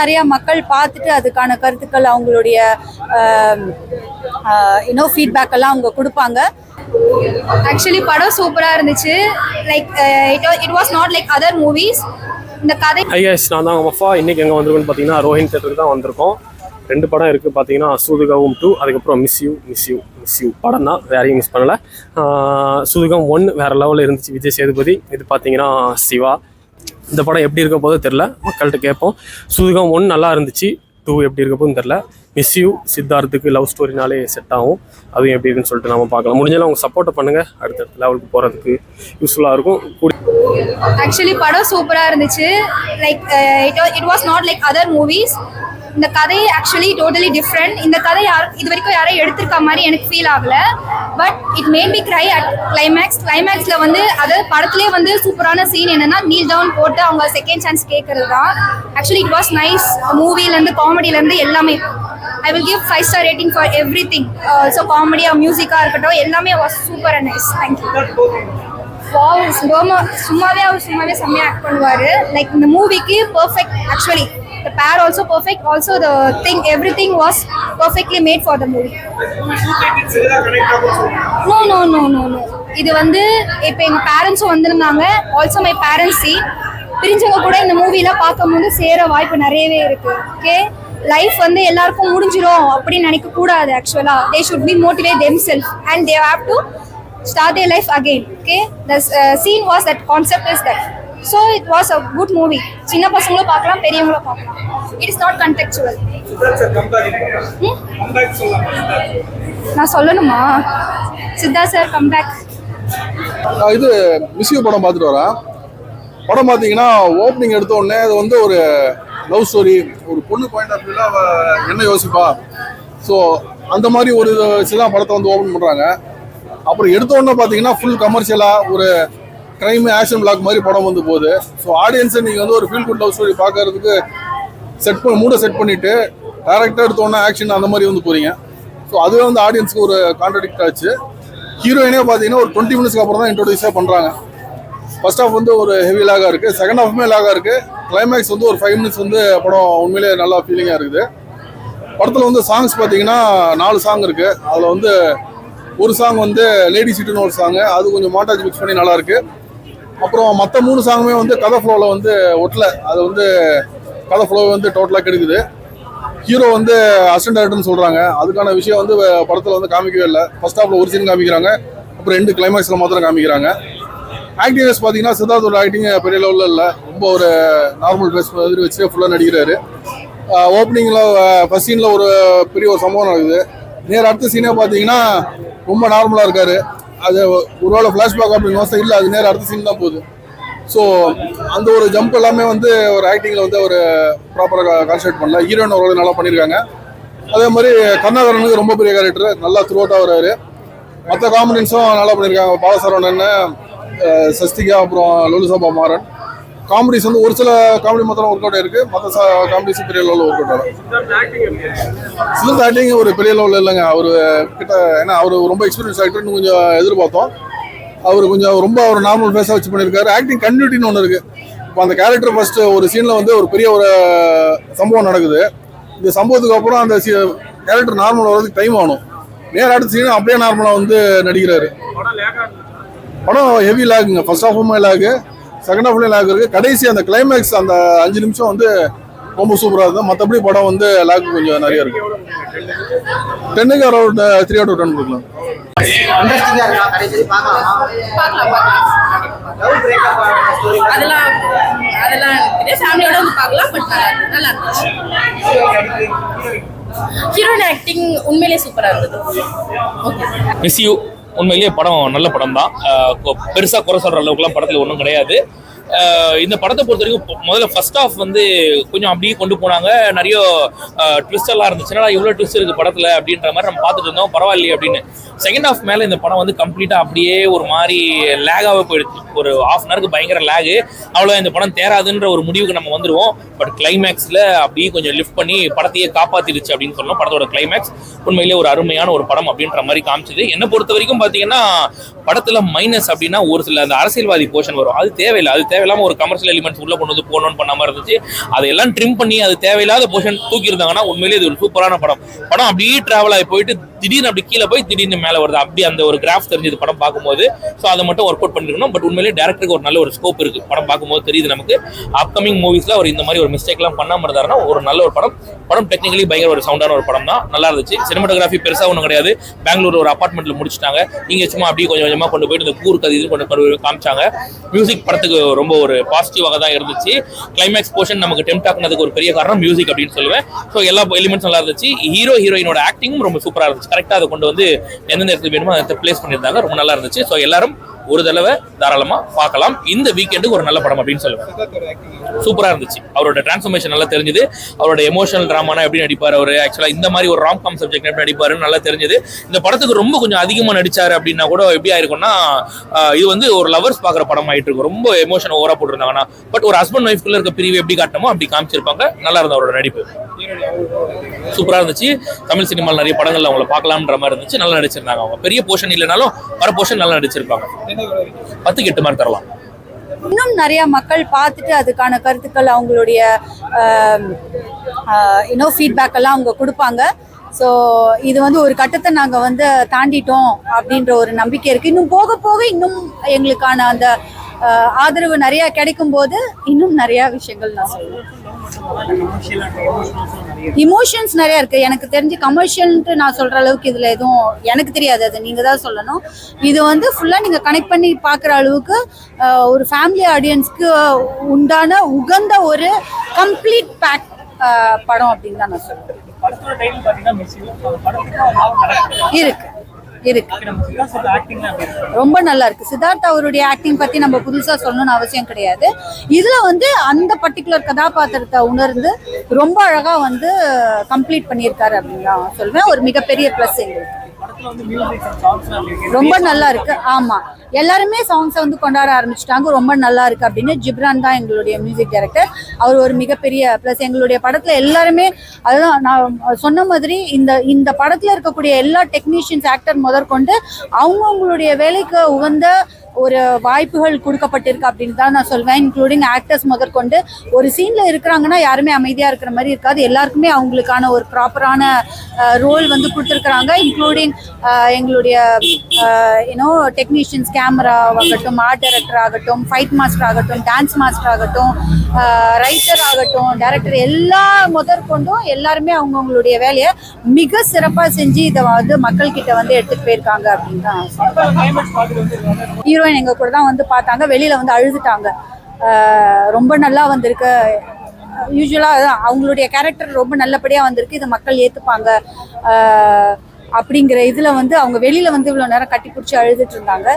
நிறைய மக்கள் பார்த்துட்டு அதுக்கான கருத்துக்கள் அவங்களுடைய யூனோ ஃபீட்பேக் எல்லாம் அவங்க கொடுப்பாங்க. ஆக்சுவலி படம் சூப்பராக இருந்துச்சு. Like it it was not like other movies இந்த கதை guys நான் தான் உங்கள் அப்பா. இன்றைக்கி எங்கே வந்திருக்கோம்னு பார்த்தீங்கன்னா ரோஹின் தேட்டருக்கு தான் வந்திருக்கோம். ரெண்டு படம் இருக்குது பார்த்தீங்கன்னா சூதுகவும் டூ அதுக்கப்புறம் miss you miss you miss you படம் தான். வேறையும் மிஸ் பண்ணலை. சூதுகம் ஒன் வேறு லெவலில் இருந்துச்சு. விஜய் சேதுபதி. இது பார்த்தீங்கன்னா சிவா. இந்த படம் எப்படி இருக்க போதோ தெரில மக்கள்கிட்ட கேட்போம். சுதுகம் ஒன் நல்லா இருந்துச்சு. டூ எப்படி இருக்க போதும் தெரில மிஸ் யூ சித்தார்த்துக்கு லவ் ஸ்டோரினாலே செட் ஆகும். அதுவும் எப்படி இருக்குன்னு சொல்லிட்டு நாம பார்க்கலாம். முடிஞ்சாலும் அவங்க சப்போர்ட்டை பண்ணுங்கள் அடுத்தடுத்த லெவலுக்கு போகிறதுக்கு யூஸ்ஃபுல்லாக இருக்கும். ஆக்சுவலி படம் சூப்பராக இருந்துச்சு. Like it it was not like other movies இந்த கதை ஆக்சுவலி டோட்டலி டிஃப்ரெண்ட் இந்த கதை யார் இது வரைக்கும் யாரும் எடுத்திருக்க மாதிரி எனக்கு ஃபீல் ஆகல. But it made me cry at climax கிளைமேக்ஸில் வந்து அது படத்துலேயே வந்து சூப்பரான சீன் என்னன்னா நீல் டவுன் போட்டு அவங்க செகண்ட் சான்ஸ் கேட்கறது தான் ஆக்சுவலி இட் வாஸ் நைஸ் மூவிலேருந்து காமெடியிலேருந்து எல்லாமே I will give five star rating for everything so காமெடியாக மியூசிக்காக இருக்கட்டும் எல்லாமே was super and nice thank you wow சும்மாவே அவர் சும்மாவே செம்மையாக ஆக்ட் பண்ணுவார். லைக் இந்த மூவிக்கு perfect actually the pair also perfect also the thing everything was perfectly made for the movie no no no no no இது வந்து இப்போ எங்கள் பேரண்ட்ஸும் வந்திருந்தாங்க. ஆல்சோ மை பேரண்ட்ஸ் பிரிஞ்சவங்க கூட இந்த மூவிலாம் பார்க்கும்போது சேர வாய்ப்பு நிறையவே இருக்கு. ஓகே லைஃப் வந்து எல்லாருக்கும் முடிஞ்சிரும் அப்படின்னு நினைக்க கூடாது ஆக்சுவலா they should be motivate them self and they have to their life again okay? The uh, scene was that concept is that. So it was a good movie. சின்ன பசங்களும் பார்க்கலாம் பெரியவங்களும் பார்க்கலாம். It is not contextual. நான் சொல்லணுமா? Chitha sir comeback நான் இது Miss You படம் பார்த்துட்டு வரேன். படம் பார்த்தீங்கன்னா ஓப்பனிங் எடுத்த உடனே அது வந்து ஒரு லவ் ஸ்டோரி ஒரு பொண்ணு பாயிண்ட் ஆஃப் வியூவில் அவள் என்ன யோசிப்பா? ஸோ அந்த மாதிரி ஒரு சில படத்தை வந்து ஓப்பன் பண்ணுறாங்க அப்புறம் எடுத்த உடனே பார்த்தீங்கன்னா ஃபுல் கமர்ஷியலாக ஒரு க்ரைம் ஆக்ஷன் பிளாக் மாதிரி படம் வந்து போகுது. ஸோ ஆடியன்ஸை நீங்கள் வந்து ஒரு ஃபீல் குட் லவ் ஸ்டோரி பார்க்கறதுக்கு செட் பண்ணி மூட செட் பண்ணிவிட்டு டேரக்டாக எடுத்தோடனே ஆக்ஷன் அந்த மாதிரி வந்து போகிறீங்க ஸோ அதுவே வந்து ஆடியன்ஸுக்கு ஒரு கான்ட்ரடிக்ட் ஆச்சு. ஹீரோயினே பார்த்தீங்கன்னா ஒரு டுவெண்ட்டி மினிட்ஸ்க்கு அப்புறம் தான் இன்ட்ரோடியூஸே பண்ணுறாங்க ஃபர்ஸ்ட் ஹாஃப் வந்து ஒரு ஹெவி லாகாக இருக்குது செகண்ட் ஹாஃப்மே லாகாக இருக்குது கிளைமேக்ஸ் வந்து ஒரு ஃபைவ் மினிட்ஸ் வந்து படம் உண்மையிலேயே நல்லா ஃபீலிங்காக இருக்குது. படத்தில் வந்து சாங்ஸ் பார்த்தீங்கன்னா நாலு சாங் இருக்குது அதில் வந்து ஒரு சாங் வந்து லேடி சீட்டுன்னு ஒரு சாங் அது கொஞ்சம் மாட்டாஜ் மிக்ஸ் பண்ணி நல்லாயிருக்கு அப்புறம் மற்ற மூணு சாங்குமே வந்து கதை ஃப்ளோவில் வந்து ஒட்டல. அது வந்து கதை ஃப்ளோ வந்து டோட்டலாக கிடைக்குது. ஹீரோ வந்து அசிஸ்டன்ட் டேரக்டர்னு சொல்கிறாங்க அதுக்கான விஷயம் வந்து படத்தில் வந்து காமிக்கவே இல்லை. ஃபர்ஸ்ட் ஹாஃபில் ஒரு சீன் காமிக்கிறாங்க. அப்புறம் ரெண்டு கிளைமேக்ஸில் மாத்திரம் காமிக்கிறாங்க. ஆக்டிங் ஆக்டிங்ஸ் பார்த்தீங்கன்னா சித்தார்த்தோட ஆக்டிங் பெரிய லெவலில் இல்லை. ரொம்ப ஒரு நார்மல் ட்ரெஸ் மாதிரி வச்சு ஃபுல்லாக நடிக்கிறாரு. ஓப்பனிங்கில் ஃபஸ்ட் சீனில் ஒரு பெரிய ஒரு சம்பவம் நடக்குது. நேர் அடுத்த சீனே பார்த்தீங்கன்னா ரொம்ப நார்மலாக இருக்கார். அது ஒரு ஒருவேளை ஃப்ளாஷ்பேக் அப்படின்னு யோசனை இல்லை அது நேர் அடுத்த சீன் தான் போகுது. ஸோ அந்த ஒரு ஜம்ப் எல்லாமே வந்து ஒரு ஆக்டிங்கில் வந்து ஒரு ப்ராப்பராக கான்சன்ட்ரேட் பண்ணல. ஹீரோயின் ஒரு நல்லா பண்ணியிருக்காங்க அதே மாதிரி கருணாகரனுக்கு ரொம்ப பெரிய கேரக்டர் நல்லா த்ரூ அவுட்டாக வர்றாரு மற்ற காமெடின்ஸும் நல்லா பண்ணியிருக்காங்க பாலசரவணன் சஸ்திகா அப்புறம் லொலுசபா மாறன். காமெடிஸ் வந்து ஒரு சில காமெடி மாத்திரம் ஒர்க் அவுட் இருக்கு மற்ற காமெடிஸ் பெரிய லெவலில் ஒர்க் அவுட் ஆகும் சிலந்த் ஆக்டிங் ஒரு பெரிய லெவலில் இல்லைங்க. அவர் கிட்ட ஏன்னா அவர் ரொம்ப எக்ஸ்பீரியன்ஸ் ஆக்டர்னு கொஞ்சம் எதிர்பார்த்தோம். அவர் கொஞ்சம் ரொம்ப ஒரு நார்மல் ஃபேஸாக வச்சு பண்ணியிருக்காரு ஆக்டிங் கன்டினியூட்டின்னு ஒன்று இருக்குது இப்போ அந்த கேரக்டர் ஃபஸ்ட்டு ஒரு சீனில் வந்து ஒரு பெரிய ஒரு சம்பவம் நடக்குது. இந்த சம்பவத்துக்கு அப்புறம் அந்த கேரக்டர் நார்மல் வர்றதுக்கு டைம் ஆகணும். நேராக அடுத்த சீனும் அப்படியே நார்மலாக வந்து நடிக்கிறாரு. படம் ஹெவி லேக்குங்க ஃபர்ஸ்ட் ஹாஃபுமே லேக்கு செகண்ட் ஹாஃப்லேயும் லேக் இருக்குது கடைசி அந்த கிளைமேக்ஸ் அந்த அஞ்சு நிமிஷம் வந்து ரொம்ப சூப்பராக இருக்கும் மற்றபடி படம் வந்து லேக் கொஞ்சம் நிறைய இருக்கு. டென்னுக்கு அரௌண்ட் த்ரீ அவுட் டென் கொடுக்கலாம். அதெல்லாம் அதெல்லாம் ஃபேமிலியோட வந்து பார்க்கலாம் பட் நல்லா இருந்துச்சு ஹீரோயின் ஆக்டிங் உண்மையிலேயே சூப்பராக இருந்தது. ஓகே மிஸ் யூ உண்மையிலேயே படம் நல்ல படம் தான் பெருசாக குறை சொல்கிற அளவுக்குலாம் படத்தில் ஒன்றும் கிடையாது. இந்த படத்தை பொறுத்த வரைக்கும் முதல்ல ஃபர்ஸ்ட் ஆஃப் வந்து கொஞ்சம் அப்படியே கொண்டு போனாங்க. நிறைய ட்விஸ்ட் எல்லாம் இருந்துச்சு. இவ்வளோ ட்விஸ்ட் இருக்கு படத்தில் அப்படின்ற மாதிரி நம்ம பார்த்துட்டு இருந்தோம். பரவாயில்லையே அப்படின்னு. செகண்ட் ஆஃப் மேலே இந்த படம் வந்து கம்ப்ளீட்டாக அப்படியே ஒரு மாதிரி லேகாகவே போயிடுச்சு. ஒரு ஆஃப் அன் ஹவருக்கு பயங்கர லேகு அவ்வளோ இந்த படம் தேராதுன்ற ஒரு முடிவுக்கு நம்ம வந்துடுவோம் பட் கிளைமேக்ஸில் அப்படியே கொஞ்சம் லிஃப்ட் பண்ணி படத்தையே காப்பாற்றிடுச்சு அப்படின்னு சொல்லணும். படத்தோட கிளைமேக்ஸ் உண்மையிலேயே ஒரு அருமையான ஒரு படம் அப்படின்ற மாதிரி காமிச்சது. என்னை பொறுத்த வரைக்கும் பார்த்தீங்கன்னா படத்தில் மைனஸ் அப்படின்னா ஒரு சில அந்த அரசியல்வாதி போர்ஷன் வரும். அது தேவையில்லை. அது தேவையில்லாமல் ஒரு கமர்ஷியல் எலிமெண்ட்ஸ் உள்ள கொண்டு வந்து போகணும்னு பண்ண மாதிரி இருந்துச்சு. அதையெல்லாம் ட்ரிம் பண்ணி அது தேவையில்லாத போர்ஷன் தூக்கி இருந்தாங்கன்னா உண்மையிலேயே இது ஒரு சூப்பரான படம். படம் அப்படியே டிராவல் ஆகி போயிட்டு திடீர்னு அப்படி கீழே போய் திடீர்னு மேலே வருது. அப்படி அந்த ஒரு கிராஃப் தெரிஞ்சது படம் பார்க்கும்போது. ஸோ அதை மட்டும் ஒர்க் அவுட் பண்ணிருக்கணும். பட் உண்மையிலேயே டேரக்டருக்கு ஒரு நல்ல ஒரு ஸ்கோப் இருக்கு. படம் பார்க்கும்போது தெரியுது நமக்கு. அப்கமிங் மூவிஸ்ல அவர் இந்த மாதிரி ஒரு மிஸ்டேக்லாம் பண்ணாமல் இருந்தாருன்னா ஒரு நல்ல ஒரு படம். படம் டெக்னிக்கலி பயங்கர ஒரு சவுண்டான ஒரு படம் தான். நல்லா இருந்துச்சு. சினிமாட்டோகிராஃபி பெருசாக ஒன்றும் கிடையாது. பெங்களூர் ஒரு அப்பார்ட்மெண்ட்டில் முடிச்சிட்டாங்க. இங்கே சும்மா அப்படியே கொஞ்சம் கொஞ்சமாக கொண்டு போயிட்டு இந்த கூறு கதை இது கொண்டு கொண்டு போய் காமிச்சாங்க. மியூசிக் படத்துக்கு ரொம்ப ஒரு பாசிட்டிவாக தான் இருந்துச்சு. கிளைமேக்ஸ் போர்ஷன் நமக்கு டெம்ட் ஆக்குனதுக்கு ஒரு பெரிய காரணம் மியூசிக் அப்படின்னு சொல்லுவேன். ஸோ எல்லா எலிமெண்ட்ஸ் நல்லா இருந்துச்சு. ஹீரோ ஹீரோயினோட ஆக்டிங்கும் ரொம்ப சூப்பராக இருந்துச்சு. கரெக்டாக அதை கொண்டு வந்து எந்தெந்த இடத்துல வேணுமோ அதை பிளேஸ் பண்ணியிருந்தாங்க. ரொம்ப நல்லா இருந்துச்சு. ஸோ எல்லாரும் ஒரு தடவை தாராளமாக பார்க்கலாம். இந்த வீக்கெண்டுக்கு ஒரு நல்ல படம் அப்படின்னு சொல்லுவேன் சூப்பராக இருந்துச்சு. அவரோட டிரான்ஸ்ஃபர்மேஷன் நல்லா தெரிஞ்சது. அவரோட எமோஷனல் ட்ராமானா எப்படி நடிப்பார் அவர்? ஆக்சுவலாக இந்த மாதிரி ஒரு ராம் காம் சப்ஜெக்ட் எப்படி நடிப்பாருன்னு நல்லா தெரிஞ்சது. இந்த படத்துக்கு ரொம்ப கொஞ்சம் அதிகமாக நடிச்சார் அப்படின்னா கூட எப்படி ஆயிருக்கும்னா இது வந்து ஒரு லவர்ஸ் பார்க்குற படம் ஆயிட்டு இருக்கும். ரொம்ப எமோஷன் ஓவரா போட்டிருந்தாங்கன்னா பட் ஒரு ஹஸ்பண்ட் ஒய்ஃப்குள்ள இருக்க பிரிவு எப்படி காட்டணுமோ அப்படி காமிச்சிருப்பாங்க. நல்லா இருந்த அவரோட நடிப்பு. சூப்பராக இருந்துச்சு. தமிழ் சினிமாவில் நிறைய படங்கள்ல அவங்கள பார்க்கலாம்ன்ற மாதிரி இருந்துச்சு. நல்லா நடிச்சிருந்தாங்க அவங்க. பெரிய போர்ஷன் இல்லைனாலும் வர போர்ஷன் நல்லா நடிச்சிருப்பாங்க. பத்துக்கு எட்டு மார்க் தரலாம். இன்னும் நிறைய மக்கள் பார்த்துட்டு அதுக்கான கருத்துக்கள் அவங்களுடைய இன்னும் ஃபீட்பேக் எல்லாம் அவங்க கொடுப்பாங்க. ஸோ இது வந்து ஒரு கட்டத்தை நாங்கள் வந்து தாண்டிட்டோம் அப்படின்ற ஒரு நம்பிக்கை இருக்குது இன்னும் போக போக இன்னும் எங்களுக்கான அந்த ஆதரவு நிறைய கிடைக்கும் போது இன்னும் நிறைய விஷயங்கள் நான் சொல்லுவேன் இமோஷன்ஸ் நிறைய இருக்கு. எனக்கு தெரிஞ்சு கமர்ஷியல்ன்ட்டு நான் சொல்ற அளவுக்கு இதுல எதுவும் எனக்கு தெரியாது. அது நீங்க தான் சொல்லணும். இது வந்து ஃபுல்லா நீங்க கனெக்ட் பண்ணி பார்க்குற அளவுக்கு ஒரு ஃபேமிலி ஆடியன்ஸ்க்கு உண்டான உகந்த ஒரு கம்ப்ளீட் பேக் படம் அப்படின்னு தான் நான் சொல்லுவேன் இருக்கு. இருக்கு. ரொம்ப நல்லா இருக்கு. சித்தார்த் அவருடைய ஆக்டிங் பத்தி நம்ம புதுசா சொல்லணும்னு அவசியம் கிடையாது. இதுல வந்து அந்த பர்டிகுலர் கதாபாத்திரத்தை உணர்ந்து ரொம்ப அழகா வந்து கம்ப்ளீட் பண்ணியிருக்காரு அப்படின்னு நான் சொல்வேன். ஒரு மிகப்பெரிய ப்ளஸ் எங்களுக்கு. ரொம்ப நல்லா இருக்கு ஆமா. எல்லாருமே சாங்ஸை வந்து கொண்டாட ஆரம்பிச்சிட்டாங்க. ரொம்ப நல்லா இருக்கு அப்படின்னு ஜிப்ரான் தான் எங்களுடைய மியூசிக் டைரக்டர் அவர் ஒரு மிகப்பெரிய ப்ளஸ் எங்களுடைய படத்துல எல்லாருமே அதுதான் நான் சொன்ன மாதிரி இந்த இந்த படத்துல இருக்கக்கூடிய எல்லா டெக்னீஷியன்ஸ் ஆக்டர் முதற்கொண்டு அவங்கவுங்களுடைய வேலைக்கு உகந்த ஒரு வாய்ப்புகள் கொடுக்கப்பட்டிருக்கு அப்படின்னு தான் நான் சொல்வேன் இன்க்ளூடிங் ஆக்டர்ஸ் முதற்கொண்டு. ஒரு சீனில் இருக்கிறாங்கன்னா யாருமே அமைதியாக இருக்கிற மாதிரி இருக்காது. எல்லாருக்குமே அவங்களுக்கான ஒரு ப்ராப்பரான ரோல் வந்து கொடுத்துருக்குறாங்க. இன்க்ளூடிங் எங்களுடைய யூனோ டெக்னீஷியன்ஸ் கேமரா ஆகட்டும் ஆர்ட் டைரக்டர் ஆகட்டும் ஃபைட் மாஸ்டர் ஆகட்டும் டான்ஸ் மாஸ்டர் ஆகட்டும் ரைட்டர் ஆகட்டும் டைரக்டர் எல்லா முதற்கொண்டும் எல்லாருமே அவங்கவுங்களுடைய வேலையை மிக சிறப்பாக செஞ்சு இதை வந்து மக்கள்கிட்ட வந்து எடுத்துட்டு போயிருக்காங்க அப்படின்னு தான் ஹீரோயின் எங்க கூட தான் வந்து பார்த்தாங்க. வெளியில வந்து அழுதுட்டாங்க. ரொம்ப நல்லா வந்திருக்கு. யூஸ்வலாக அவங்களுடைய கேரக்டர் ரொம்ப நல்லபடியா வந்திருக்கு. இதை மக்கள் ஏத்துப்பாங்க. ஆஹ் அப்படிங்கிற இதுல வந்து அவங்க வெளியில வந்து இவ்வளவு நேரம் கட்டி பிடிச்சி அழுதுட்டு இருந்தாங்க.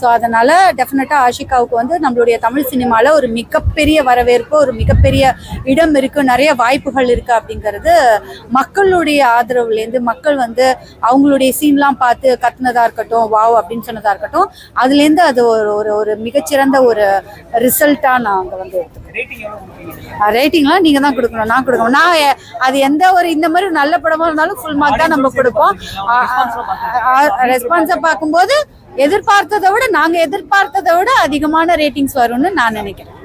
ஸோ அதனால டெஃபினட்டா ஆஷிகாவுக்கு வந்து நம்மளுடைய தமிழ் சினிமால ஒரு மிகப்பெரிய வரவேற்பு ஒரு மிகப்பெரிய இடம் இருக்கு நிறைய வாய்ப்புகள் இருக்கு அப்படிங்கிறது மக்களுடைய ஆதரவுலேருந்து மக்கள் வந்து அவங்களுடைய சீன்லாம் பார்த்து கத்துனதா இருக்கட்டும் வாவ் அப்படின்னு சொன்னதா இருக்கட்டும் அதுலேருந்து அது ஒரு ஒரு ஒரு மிகச்சிறந்த ஒரு ரிசல்ட்டா நாங்க வந்து எடுத்துக்கிறோம் ரேட்டிங்லாம் நீங்க தான் கொடுக்கணும் நான் கொடுக்கணும். நான் அது எந்த ஒரு இந்த மாதிரி நல்ல படமா இருந்தாலும் ஃபுல் மார்க் தான் நம்ம கொடுப்போம். ரெஸ்பான்ஸை பார்க்கும்போது எதிர்பார்த்ததை விட நாங்க எதிர்பார்த்ததை விட அதிகமான ரேட்டிங்ஸ் வரும்னு நான் நினைக்கிறேன்.